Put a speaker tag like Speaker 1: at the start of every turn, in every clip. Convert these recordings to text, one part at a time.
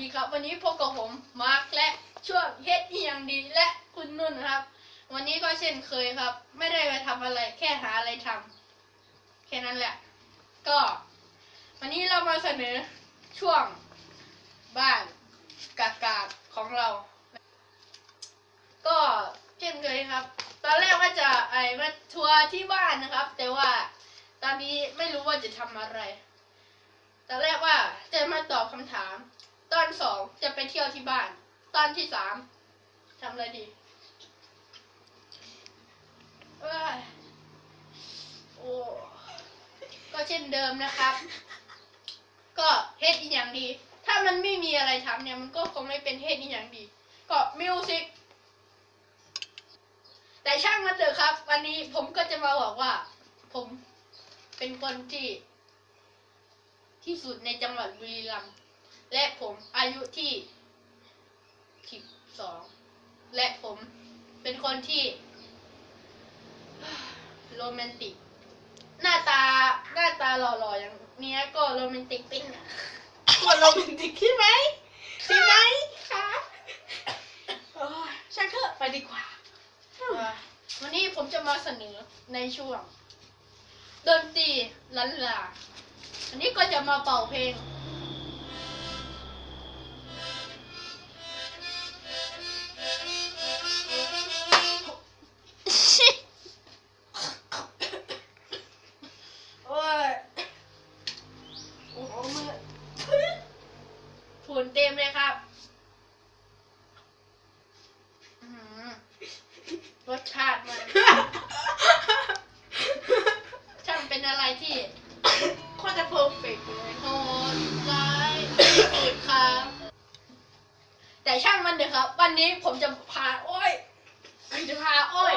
Speaker 1: ดีครับวันนี้พบกับผมมาร์คและช่วงเฮ็ดอีหยังดีและคุณนุ่นนะครับ วันนี้ก็เช่นเคยครับ ไม่ได้ไปทำอะไร แค่หาอะไรทำแค่นั้นแหละ ก็ วันนี้เรามาเสนอช่วงบ้านกากาของเรา ก็เช่นเคยครับ ตอนแรกว่าจะไอ้มาทัวร์ที่บ้านนะครับ แต่ว่าตอนนี้ไม่รู้ว่าจะทำอะไรตอนแรกว่าจะมาตอบคำถาม ต อนสองจะไปเที่ยวที่บ้าน ตอนที่สามทำอะไรดีโอ้ก็เช่นเดิมนะครับ ก็เฮ็ดอีกอย่างดี ถ้ามันไม่มีอะไรทำเนี่ยมันก็คงไม่เป็นเฮ็ดอีกอย่างดี ก็มิวสิกแต่ช่างมันเถอะครับ วันนี้ผมก็จะมาบอกว่า ผมเป็นคนที่ ที่สุดในจังหวัดบุรีรัมย์ และผมอายุที่สิบสองและผมเป็นคนที่โรแมนติก หน้าตาหน้าตาหล่อๆอย่างเนี้ยก็โรแมนติกปิ้งอะ
Speaker 2: กดโรแมนติกใช่ไหมใช่ไหมคะโอ้ยช่างเถอะไปดีกว่า
Speaker 1: อะวันนี้ผมจะมาเสนอในช่วงดนตรีลันลา อันนี้ก็จะมาเป่าเพลง ครับ วันนี้ผมจะพาโอ้ยผมจะพาโอ้ย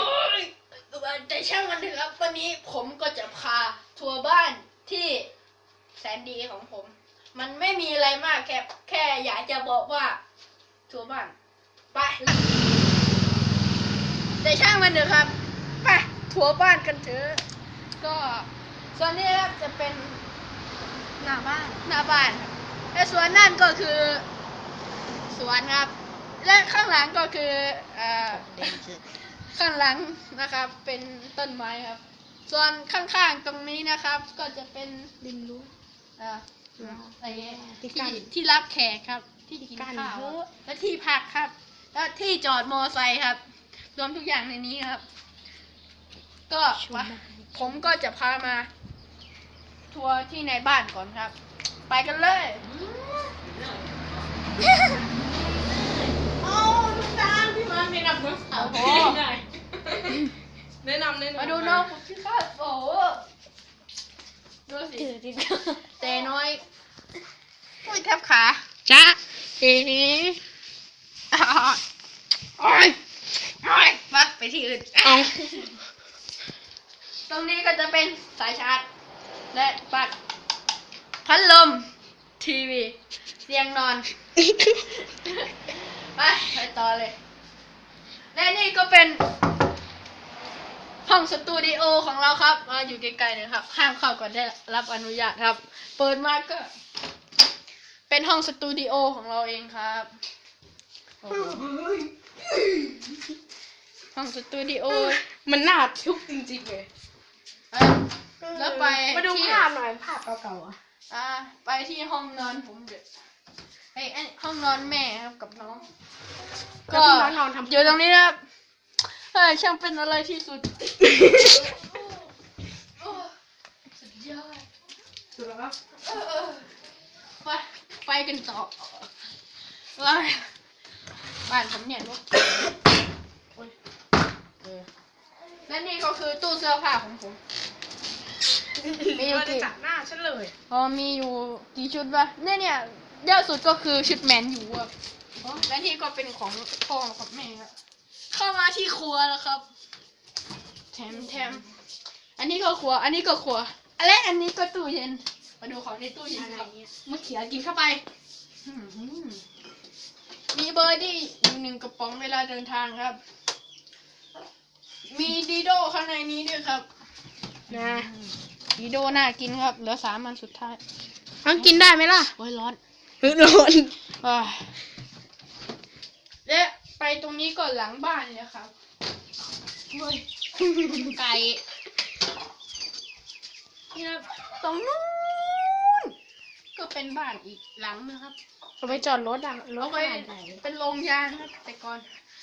Speaker 1: แต่ช่างมันเถอะครับ วันนี้ผมก็จะพาทัวร์บ้านที่แสนดีของผม มันไม่มีอะไรมากแค่แค่อยากจะบอกว่าทัวร์บ้านไปแต่ช่างมันเถอะครับไปทัวร์บ้านกันเถอะก็ส่วนนี้ครับจะเป็น
Speaker 2: หน้าบ้าน
Speaker 1: หน้าบ้านครับและสวนนั่นก็คือสวนครับ และข้างหลังก็คือเอ่อข้างหลังนะครับ เป็นต้นไม้ครับ ส่วนข้างๆตรงนี้นะครับ ก็จะเป็น
Speaker 2: ดินรู้
Speaker 1: เอ่ออะไรเงี้ย
Speaker 2: ที่
Speaker 1: ที่
Speaker 2: กั้น
Speaker 1: ที่รับแขกครับ ที่กิน
Speaker 2: กั้น
Speaker 1: ข้าว
Speaker 2: เถอะ
Speaker 1: และที่พักครับ และที่จอดมอไซค์ครับ รวมทุกอย่างในนี้ครับ ก็วะผมก็จะพามา ทัวร์ที่ในบ้านก่อนครับ ไปกันเลย
Speaker 2: นะนำน้องสาว
Speaker 1: โอ้โห
Speaker 2: หน่อยแนะนำแนะนำ
Speaker 1: มาดูน้องผมที่ข้าโอ้โหดูสิแต่น้อยโอ้ยแทบขา
Speaker 2: จ้า
Speaker 1: เอ๋โอ้ยโอ้ยมาไปที่อื่น
Speaker 2: เอา
Speaker 1: ตรงนี้ก็จะเป็นสายชาร์จ และปัดพัดลม ทีวีเตียงนอน ไปไปต่อเลย และนี่ก็เป็น ห้องสตูดิโอของเราครับมาอยู่ไกลๆหนะครับ ห้ามเข้าก่อนได้รับอนุญาตครับ เปิดมาก็ เป็นห้องสตูดิโอของเราเองครับโอ้โหห้องสตูดิโอ
Speaker 2: มันน่าทุกข์จริงๆเลย
Speaker 1: เอ่อแล้วไป
Speaker 2: มาดู
Speaker 1: ที่
Speaker 2: ภาพหน่อยภาพเก่าๆอะ
Speaker 1: อ่าไปที่ห้องนอนผมเด็ด ไอ้ไอ้ห้องนอนแม่ครับกับน้อง
Speaker 2: แล้วพี่น้องนอนทำ
Speaker 1: อยู่ตรงนี้นะครับเฮ้ยช่างเป็นอะไรที่สุดโอ้สุดยอด
Speaker 2: สุดแล้วครับ
Speaker 1: เออเออไปไปกันต่อว้ายบ้านผมเนี่ยรกโอ๊ยเออและนี่ก็คือตู้เสื้อผ้าของผมมีอยู่
Speaker 2: เราจะ
Speaker 1: กี่
Speaker 2: จับหน้าฉันเลย
Speaker 1: พอมีอยู่กี่ชุดวะเนี่ยเนี่ย เยอะสุดก็คือชุดแมนอยู่อะและที่ก็เป็นของพ่อกับแม่ครับเข้ามาที่ครัวแล้วครับ แถมแถมอันนี้ก็ครัว อันนี้ก็ครัวและอันนี้ก็ตู้เย็น มาดูของในตู้เย็นครับมะเขือกินเข้าไปอื้อหือมีเบอร์ดี้อยู่หนึ่งกระป๋องเวลาเดินทางครับ มีดีโดข้างในนี้ด้วยครับ
Speaker 2: นะ
Speaker 1: ดีโดน่ากินครับ เหลือสามอันสุดท้าย
Speaker 2: ต้องกินได้ไหมล่ะ
Speaker 1: โอ้ยร้อน
Speaker 2: เฮ้ยร้อน
Speaker 1: อ่าและไปตรงนี้ก่อนหลังบ้านเลยครับเฮ้ยไก่นี่ครับตรงนู้นก็เป็นบ้านอีกหลังนะครับ
Speaker 2: เอาไปจอดรถอะรถ
Speaker 1: เอา
Speaker 2: ข
Speaker 1: ไว้
Speaker 2: นาดไหน
Speaker 1: เป็นโรงยางครับ แต่ก่อน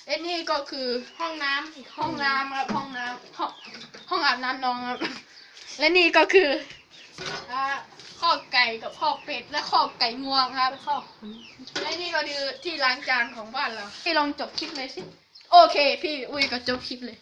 Speaker 1: และนี่ก็คือ
Speaker 2: ห้องน้ำอีก
Speaker 1: ห้องน้ำครับห้องน้ำห้องห้องอาบน้ำน้องครับ และนี่ก็คืออ่า ข้อไก่กับข้อเป็ดและข้อไก่งวงครับข้อและนี่ก็คือที่ล้างจานของบ้านเราพี่ลองจบคลิปเลยสิ โอเค พี่อุ้ยก็จบคลิปเลย